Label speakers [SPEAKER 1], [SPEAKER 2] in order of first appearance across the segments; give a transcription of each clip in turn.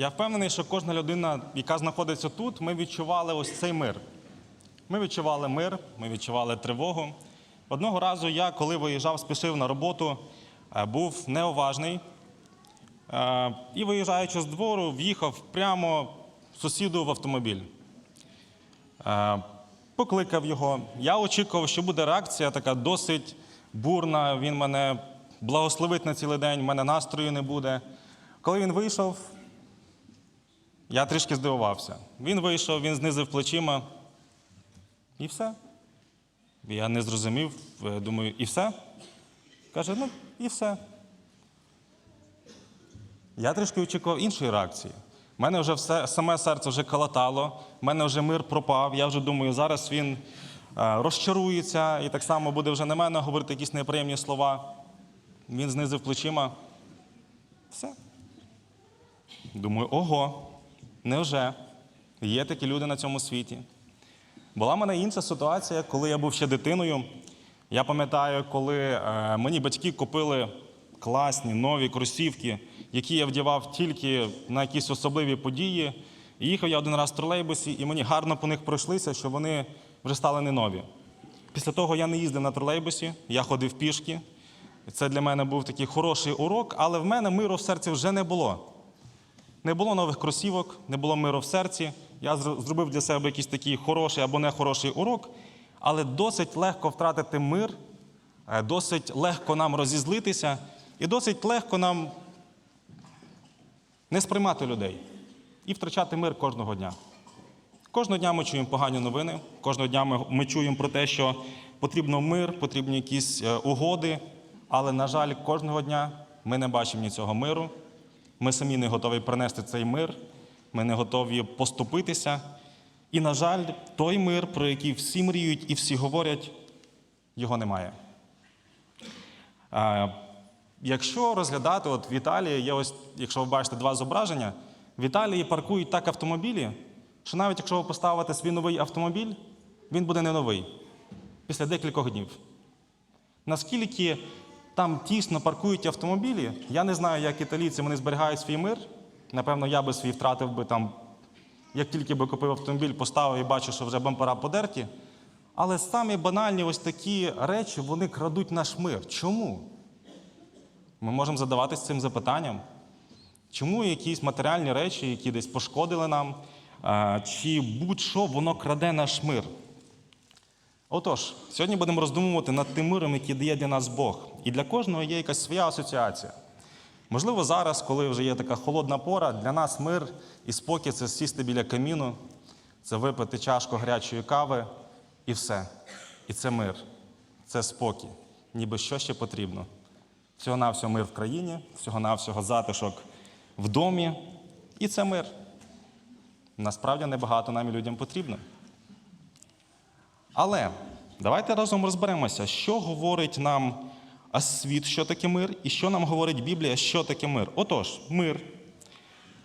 [SPEAKER 1] Я впевнений, що кожна людина, яка знаходиться тут, ми відчували ось цей мир. Ми відчували мир, ми відчували тривогу. Одного разу я, коли виїжджав, спішив на роботу, е, був неуважний е, і, виїжджаючи з двору, в'їхав прямо сусіду в автомобіль. Е, Покликав його. Я очікував, що буде реакція така досить бурна. Він мене благословить на цілий день, в мене настрою не буде. Коли він вийшов, я трішки здивувався. Він вийшов, він знизив плечима. І все. Я не зрозумів, е, думаю, і все? Каже, ну, і все. Я трішки очікував іншої реакції. У мене вже все, саме серце вже калатало, в мене вже мир пропав. Я вже думаю, зараз він е, розчарується і так само буде вже на мене говорити якісь неприємні слова. Він знизив плечима. Все. Думаю, ого, невже? Є такі люди на цьому світі. Була в мене інша ситуація, коли я був ще дитиною. Я пам'ятаю, коли е, мені батьки купили класні нові кросівки, які я вдівав тільки на якісь особливі події. І їхав я один раз в тролейбусі, і мені гарно по них пройшлися, що вони вже стали не нові. Після того я не їздив на тролейбусі, я ходив пішки. Це для мене був такий хороший урок, але в мене миру в серці вже не було. Не було нових кросівок, не було миру в серці. Я зробив для себе якийсь такий хороший або нехороший урок, але досить легко втратити мир, е, досить легко нам розізлитися і досить легко нам не сприймати людей і втрачати мир кожного дня. Кожного дня ми чуємо погані новини, кожного дня ми, ми чуємо про те, що потрібно мир, потрібні якісь е, угоди, але, на жаль, кожного дня ми не бачимо ні цього миру. Ми самі не готові принести цей мир, ми не готові поступитися. І, на жаль, той мир, про який всі мріють і всі говорять, його немає. Якщо розглядати, от в Італії є ось, якщо ви бачите два зображення, в Італії паркують так автомобілі, що навіть якщо ви поставите свій новий автомобіль, він буде не новий після декількох днів. Наскільки там тісно паркують автомобілі, я не знаю, як італійці вони зберігають свій мир. Напевно, я би свій втратив би там, як тільки би купив автомобіль, поставив і бачу, що вже бампера подерті. Але самі банальні ось такі речі вони крадуть наш мир. Чому? Ми можемо задаватися цим запитанням. Чому якісь матеріальні речі, які десь пошкодили нам, е, чи будь-що воно краде наш мир? Отож, сьогодні будемо роздумувати над тим миром, який дає для нас Бог. І для кожного є якась своя асоціація. Можливо, зараз, коли вже є така холодна пора, для нас мир і спокій це сісти біля каміну, це випити чашку гарячої кави і все. І це мир, це спокій. Ніби що ще потрібно. Всього-навсього мир в країні, всього-навсього затишок в домі. І це мир. Насправді небагато нам людям потрібно. Але давайте разом розберемося, що говорить нам світ, що таке мир, і що нам говорить Біблія, що таке мир. Отож, мир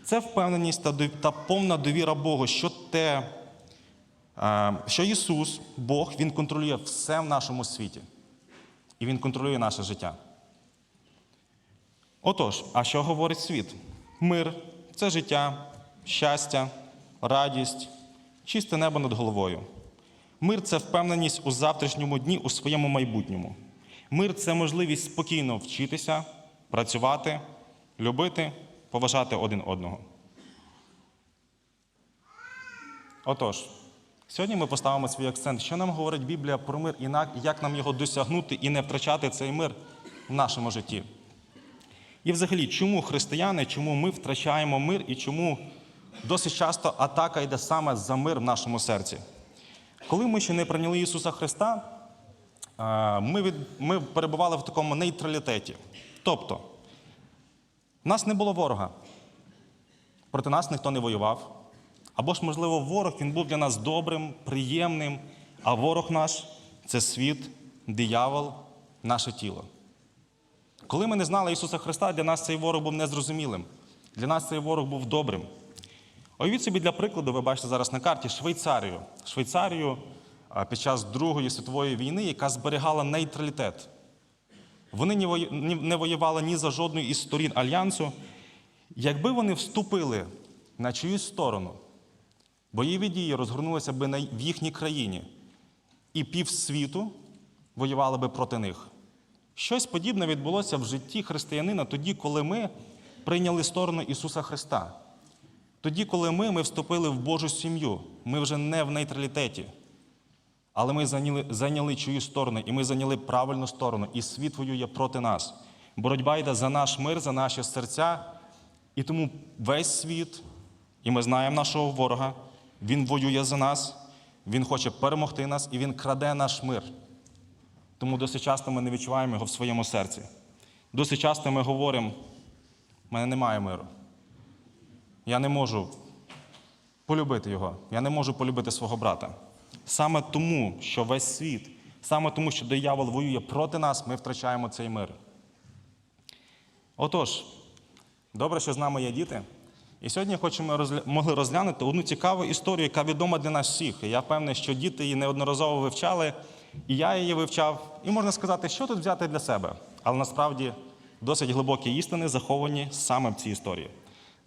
[SPEAKER 1] це впевненість та повна довіра Богу, що те, е, що Ісус, Бог, Він контролює все в нашому світі. І Він контролює наше життя. Отож, а що говорить світ? Мир це життя, щастя, радість, чисте небо над головою. Мир це впевненість у завтрашньому дні, у своєму майбутньому. Мир це можливість спокійно вчитися, працювати, любити, поважати один одного. Отож, сьогодні ми поставимо свій акцент, що нам говорить Біблія про мир і як нам його досягнути і не втрачати цей мир в нашому житті. І взагалі, чому християни, чому ми втрачаємо мир і чому досить часто атака йде саме за мир в нашому серці? Коли ми ще не прийняли Ісуса Христа, е, ми, від, ми перебували в такому нейтралітеті. Тобто, в нас не було ворога, проти нас ніхто не воював. Або ж, можливо, ворог він був для нас добрим, приємним, а ворог наш це світ, диявол, наше тіло. Коли ми не знали Ісуса Христа, для нас цей ворог був незрозумілим. Для нас цей ворог був добрим. Уявіть собі для прикладу, ви бачите зараз на карті Швейцарію. Швейцарію під час Другої світової війни, яка зберігала нейтралітет. Вони не воювали ні за жодною із сторін альянсу. Якби вони вступили на чиюсь сторону, бойові дії розгорнулися на- в їхній країні, і півсвіту воювали би проти них. Щось подібне відбулося в житті християнина тоді, коли ми прийняли сторону Ісуса Христа. Тоді, коли ми, ми вступили в Божу сім'ю, ми вже не в нейтралітеті, але ми зайняли, зайняли чиюсь сторону, і ми зайняли правильну сторону, і світ воює проти нас. Боротьба йде за наш мир, за наші серця, і тому весь світ, і ми знаємо нашого ворога, він воює за нас, він хоче перемогти нас, і він краде наш мир. Тому досить часто ми не відчуваємо його в своєму серці. Досить часто ми говоримо: в мене немає миру. Я не можу полюбити його. Я не можу полюбити свого брата. Саме тому, що весь світ, саме тому, що диявол воює проти нас, ми втрачаємо цей мир. Отож, добре, що з нами є діти. І сьогодні хочемо розгля... могли розглянути одну цікаву історію, яка відома для нас всіх. І я впевнений, що діти її неодноразово вивчали, і я її вивчав. І можна сказати, що тут взяти для себе. Але насправді досить глибокі істини заховані саме в цій історії.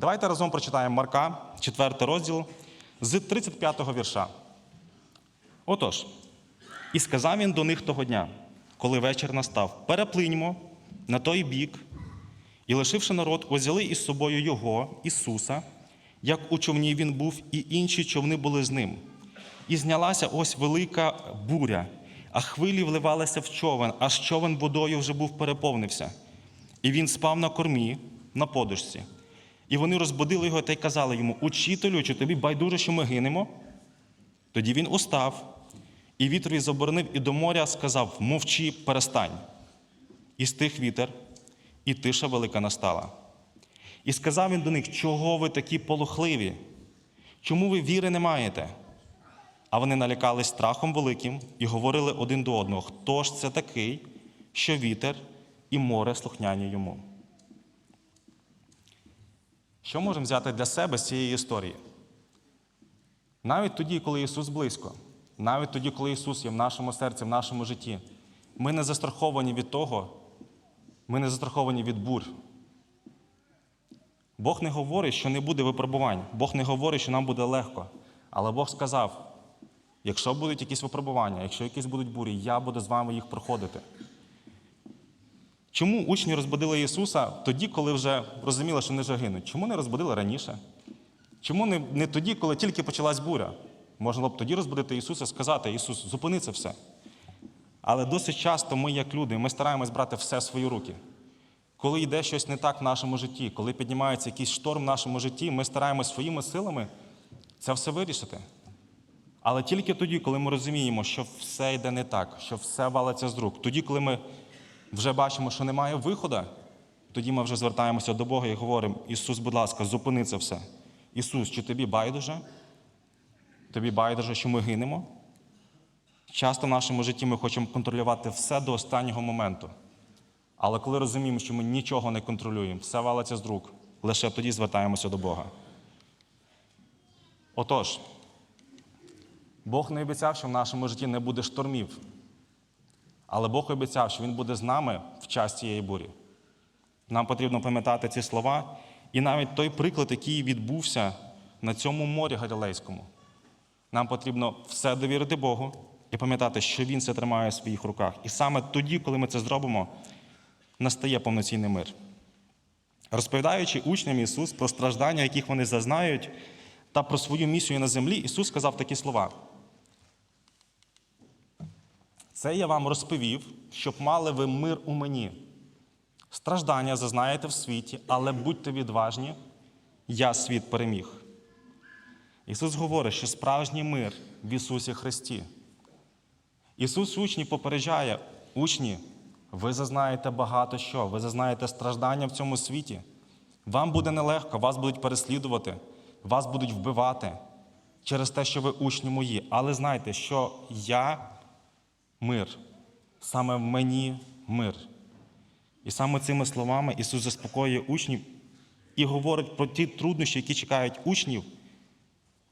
[SPEAKER 1] Давайте разом прочитаємо Марка, 4 розділ, з 35-го вірша. Отож, і сказав він до них того дня, коли вечір настав: переплиньмо на той бік, і, лишивши народ, узяли із собою його, Ісуса, як у човні він був, і інші човни були з ним. І знялася ось велика буря, а хвилі вливалися в човен, аж човен водою вже був переповнився. І він спав на кормі, на подушці. І вони розбудили його та й казали йому: Учителю, чи тобі байдуже, що ми гинемо? Тоді він устав, і вітрові заборонив, і до моря сказав: Мовчи, перестань. І стих вітер, і тиша велика настала. І сказав він до них, чого ви такі полохливі? Чому ви віри не маєте? А вони налякались страхом великим і говорили один до одного: хто ж це такий, що вітер і море слухняні йому? Що можемо взяти для себе з цієї історії? Навіть тоді, коли Ісус близько, навіть тоді, коли Ісус є в нашому серці, в нашому житті, ми не застраховані від того, ми не застраховані від бурь. Бог не говорить, що не буде випробувань. Бог не говорить, що нам буде легко. Але Бог сказав: якщо будуть якісь випробування, якщо якісь будуть бурі, я буду з вами їх проходити. Чому учні розбудили Ісуса тоді, коли вже розуміли, що не вже гинуть? Чому не розбудили раніше? Чому не, не тоді, коли тільки почалась буря? Можна було б тоді розбудити Ісуса і сказати, Ісус, зупини це все. Але досить часто ми, як люди, ми стараємось брати все в свої руки. Коли йде щось не так в нашому житті, коли піднімається якийсь шторм в нашому житті, ми стараємось своїми силами це все вирішити. Але тільки тоді, коли ми розуміємо, що все йде не так, що все валиться з рук, тоді, коли ми вже бачимо, що немає виходу, тоді ми вже звертаємося до Бога і говоримо: Ісус, будь ласка, зупини це все. Ісус, чи тобі байдуже? Тобі байдуже, що ми гинемо? Часто в нашому житті ми хочемо контролювати все до останнього моменту. Але коли розуміємо, що ми нічого не контролюємо, все валиться з рук, лише тоді звертаємося до Бога. Отож, Бог не обіцяв, що в нашому житті не буде штормів. Але Бог обіцяв, що Він буде з нами в час цієї бурі. Нам потрібно пам'ятати ці слова і навіть той приклад, який відбувся на цьому морі Галілейському. Нам потрібно все довірити Богу і пам'ятати, що Він це тримає в своїх руках. І саме тоді, коли ми це зробимо, настає повноцінний мир. Розповідаючи учням Ісус про страждання, яких вони зазнають, та про свою місію на землі, Ісус сказав такі слова. Це я вам розповів, щоб мали ви мир у мені. Страждання зазнаєте в світі, але будьте відважні, я світ переміг. Ісус говорить, що справжній мир в Ісусі Христі. Ісус учні попереджає, учні, ви зазнаєте багато що, ви зазнаєте страждання в цьому світі. Вам буде нелегко, вас будуть переслідувати, вас будуть вбивати через те, що ви учні мої. Але знайте, що я мир, саме в мені мир. І саме цими словами Ісус заспокоює учнів і говорить про ті труднощі, які чекають учнів,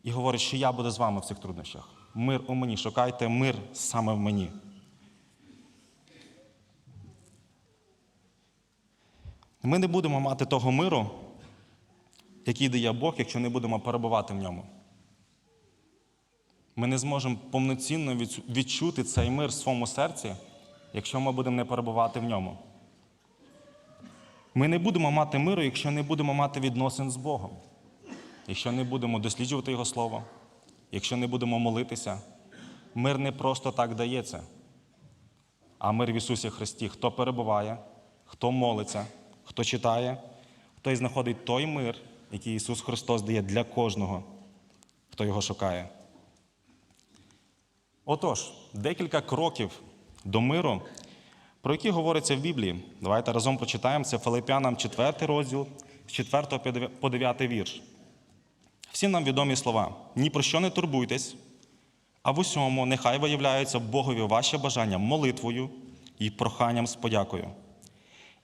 [SPEAKER 1] і говорить, що я буду з вами в цих труднощах. Мир у мені, шукайте мир саме в мені. Ми не будемо мати того миру який дає Бог, якщо не будемо перебувати в ньому. Ми не зможемо повноцінно відчути цей мир в своєму серці, якщо ми будемо не перебувати в ньому. Ми не будемо мати миру, якщо не будемо мати відносин з Богом, якщо не будемо досліджувати Його Слово, якщо не будемо молитися. Мир не просто так дається, а мир в Ісусі Христі. Хто перебуває, хто молиться, хто читає, той знаходить той мир, який Ісус Христос дає для кожного, хто його шукає. Отож, декілька кроків до миру, про які говориться в Біблії. Давайте разом прочитаємо це Филиппянам 4 розділ з 4 по 9 вірш. Всім нам відомі слова: ні про що не турбуйтесь, а в усьому нехай виявляються Богові ваші бажання молитвою і проханням з подякою.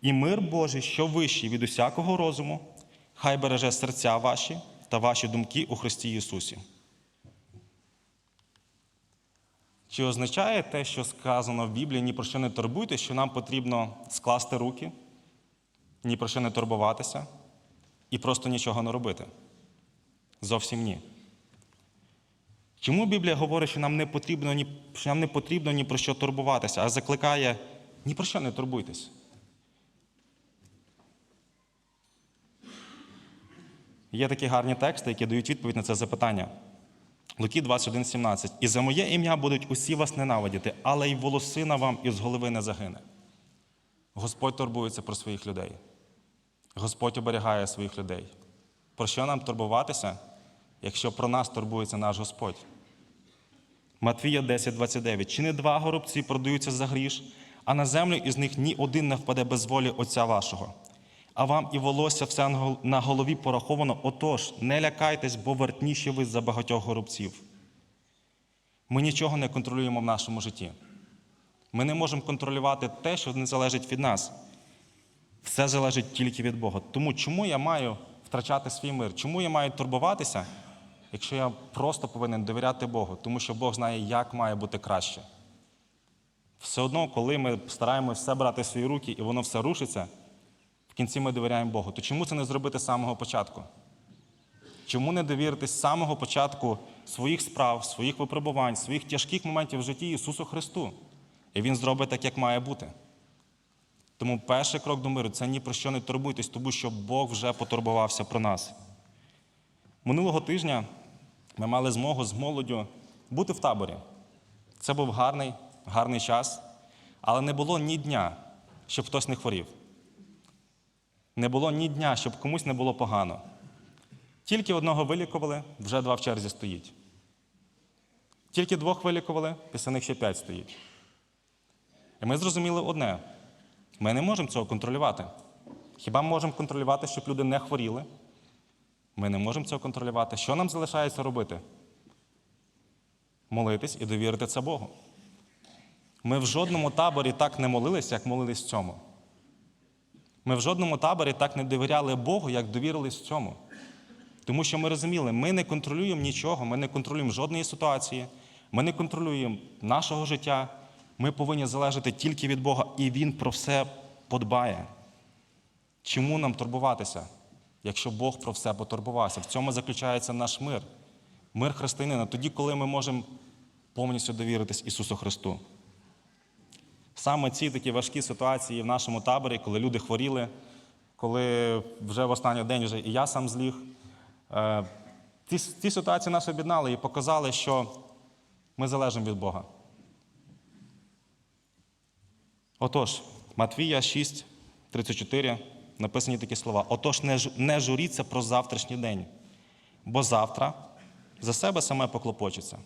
[SPEAKER 1] І мир Божий, що вищий від усякого розуму, хай береже серця ваші та ваші думки у Христі Ісусі. Чи означає те, що сказано в Біблії, ні про що не турбуйтесь, що нам потрібно скласти руки, ні про що не турбуватися і просто нічого не робити? Зовсім ні. Чому Біблія говорить, що нам не потрібно ні, що нам не потрібно ні про що турбуватися, а закликає ні про що не турбуйтесь? Є такі гарні тексти, які дають відповідь на це запитання. Луки 21,17. І за моє ім'я будуть усі вас ненавидіти, але й волосина вам із голови не загине. Господь турбується про своїх людей. Господь оберігає своїх людей. Про що нам турбуватися, якщо про нас турбується наш Господь? Матвія 10,29. Чи не два горобці продаються за гріш, а на землю із них ні один не впаде без волі Отця вашого. А вам і волосся все на голові пораховано, отож, не лякайтесь, бо вартніші ви за багатьох горобців. Ми нічого не контролюємо в нашому житті. Ми не можемо контролювати те, що не залежить від нас. Все залежить тільки від Бога. Тому чому я маю втрачати свій мир? Чому я маю турбуватися, якщо я просто повинен довіряти Богу? Тому що Бог знає, як має бути краще. Все одно, коли ми стараємося все брати в свої руки і воно все рушиться, в кінці ми довіряємо Богу. То чому це не зробити з самого початку? Чому не довіритись з самого початку своїх справ, своїх випробувань, своїх тяжких моментів в житті Ісусу Христу? І Він зробить так, як має бути. Тому перший крок до миру це ні про що не турбуйтесь, тому що Бог вже потурбувався про нас. Минулого тижня ми мали змогу з молоддю бути в таборі. Це був гарний, гарний час, але не було ні дня, щоб хтось не хворів. Не було ні дня, щоб комусь не було погано. Тільки одного вилікували, вже два в черзі стоїть. Тільки двох вилікували, після них ще п'ять стоїть. І ми зрозуміли одне: ми не можемо цього контролювати. Хіба ми можемо контролювати, щоб люди не хворіли? Ми не можемо цього контролювати. Що нам залишається робити? Молитись і довірити це Богу. Ми в жодному таборі так не молилися, як молились в цьому. Ми в жодному таборі так не довіряли Богу, як довірились цьому. Тому що ми розуміли, ми не контролюємо нічого, ми не контролюємо жодної ситуації, ми не контролюємо нашого життя. Ми повинні залежати тільки від Бога, і Він про все подбає. Чому нам турбуватися, якщо Бог про все потурбувався? В цьому заключається наш мир. Мир християнина тоді, коли ми можемо повністю довіритись Ісусу Христу. Саме ці такі важкі ситуації в нашому таборі, коли люди хворіли, коли вже в останній день вже і я сам зліг, е, ці, ці ситуації нас об'єднали і показали, що ми залежимо від Бога. Отож, Матвія 6, 34 написані такі слова. Отож, не, не журіться про завтрашній день, бо завтра за себе саме поклопочеться.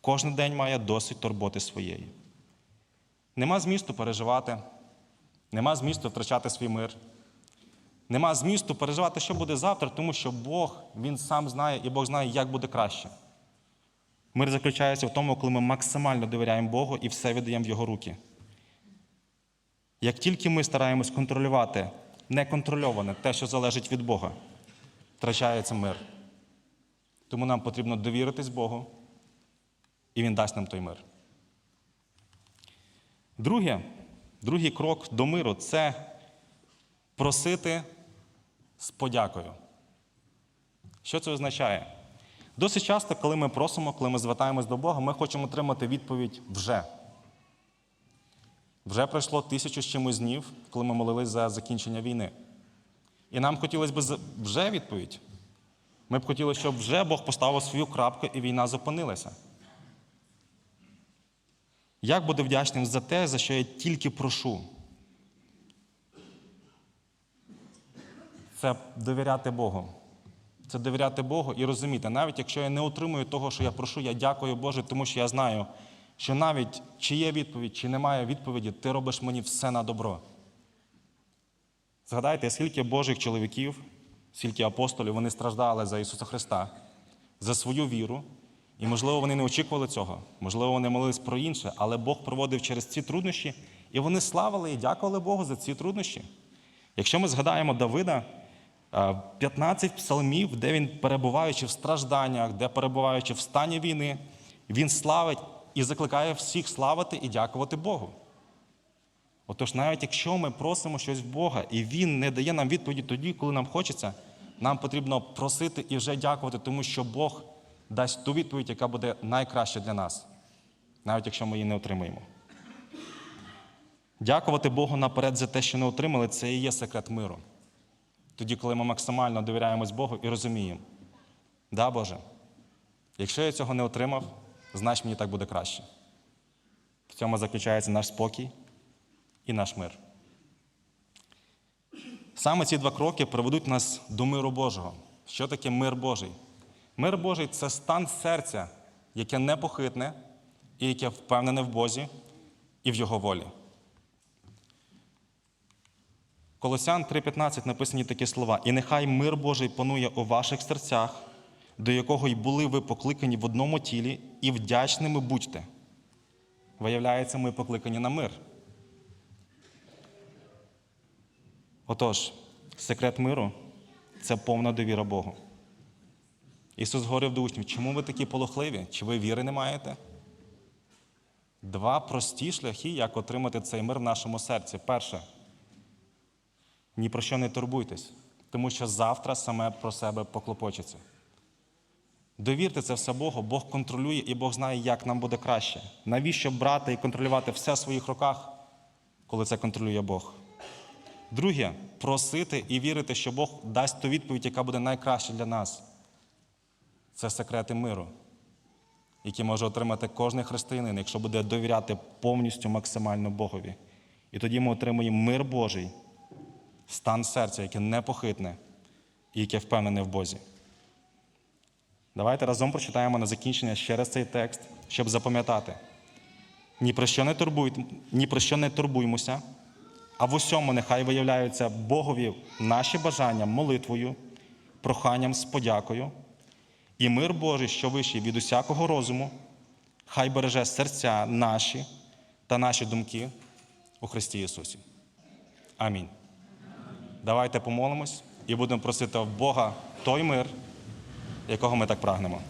[SPEAKER 1] Кожен день має досить турботи своєї. Нема змісту переживати, нема змісту втрачати свій мир. Нема змісту переживати, що буде завтра, тому що Бог, Він сам знає і Бог знає, як буде краще. Мир заключається в тому, коли ми максимально довіряємо Богу і все віддаємо в Його руки. Як тільки ми стараємось контролювати неконтрольоване те, що залежить від Бога, втрачається мир. Тому нам потрібно довіритись Богу, і Він дасть нам той мир. Друге, другий крок до миру це просити з подякою. Що це означає? Досить часто, коли ми просимо, коли ми звертаємось до Бога, ми хочемо отримати відповідь вже. Вже пройшло тисячу з чимось днів, коли ми молились за закінчення війни. І нам хотілося б вже відповідь. Ми б хотіли, щоб вже Бог поставив свою крапку і війна зупинилася. Як бути вдячним за те, за що я тільки прошу? Це довіряти Богу. Це довіряти Богу і розуміти, навіть якщо я не отримую того, що я прошу, я дякую Боже, тому що я знаю, що навіть чи є відповідь, чи немає відповіді, ти робиш мені все на добро. Згадайте, скільки Божих чоловіків, скільки апостолів вони страждали за Ісуса Христа, за свою віру. І, можливо, вони не очікували цього, можливо, вони молились про інше, але Бог проводив через ці труднощі, і вони славили і дякували Богу за ці труднощі. Якщо ми згадаємо Давида, е, 15 псалмів, де він, перебуваючи в стражданнях, де перебуваючи в стані війни, він славить і закликає всіх славити і дякувати Богу. Отож, навіть якщо ми просимо щось в Бога, і Він не дає нам відповіді тоді, коли нам хочеться, нам потрібно просити і вже дякувати, тому що Бог дасть ту відповідь, яка буде найкраща для нас, навіть якщо ми її не отримаємо. Дякувати Богу наперед за те, що не отримали, це і є секрет миру. Тоді, коли ми максимально довіряємось Богу і розуміємо, да, Боже, якщо я цього не отримав, значить мені так буде краще. В цьому заключається наш спокій і наш мир. Саме ці два кроки приведуть нас до миру Божого. Що таке мир Божий? Мир Божий це стан серця, яке непохитне і яке впевнене в Бозі і в Його волі. Колосян 3:15 написані такі слова: І нехай мир Божий панує у ваших серцях, до якого й були ви покликані в одному тілі, і вдячними будьте. Виявляється, ми покликані на мир. Отож, секрет миру це повна довіра Богу. Ісус говорив до учнів, чому ви такі полохливі? Чи ви віри не маєте? Два прості шляхи, як отримати цей мир в нашому серці. Перше, ні про що не турбуйтесь, тому що завтра саме про себе поклопочеться. Довірте це все Богу, Бог контролює і Бог знає, як нам буде краще. Навіщо брати і контролювати все в своїх руках, коли це контролює Бог? Друге, просити і вірити, що Бог дасть ту відповідь, яка буде найкраща для нас. Це секрети миру, які може отримати кожен християнин, якщо буде довіряти повністю максимально Богові. І тоді ми отримуємо мир Божий, стан серця, яке непохитне і яке впевнене в Бозі. Давайте разом прочитаємо на закінчення ще раз цей текст, щоб запам'ятати. Ні про що не турбуй, ні про що не турбуймося, а в усьому нехай виявляються Богові наші бажання молитвою, проханням з подякою, і мир Божий, що вищий від усякого розуму, хай береже серця наші та наші думки у Христі Ісусі. Амінь. Давайте помолимось і будемо просити в Бога той мир, якого ми так прагнемо.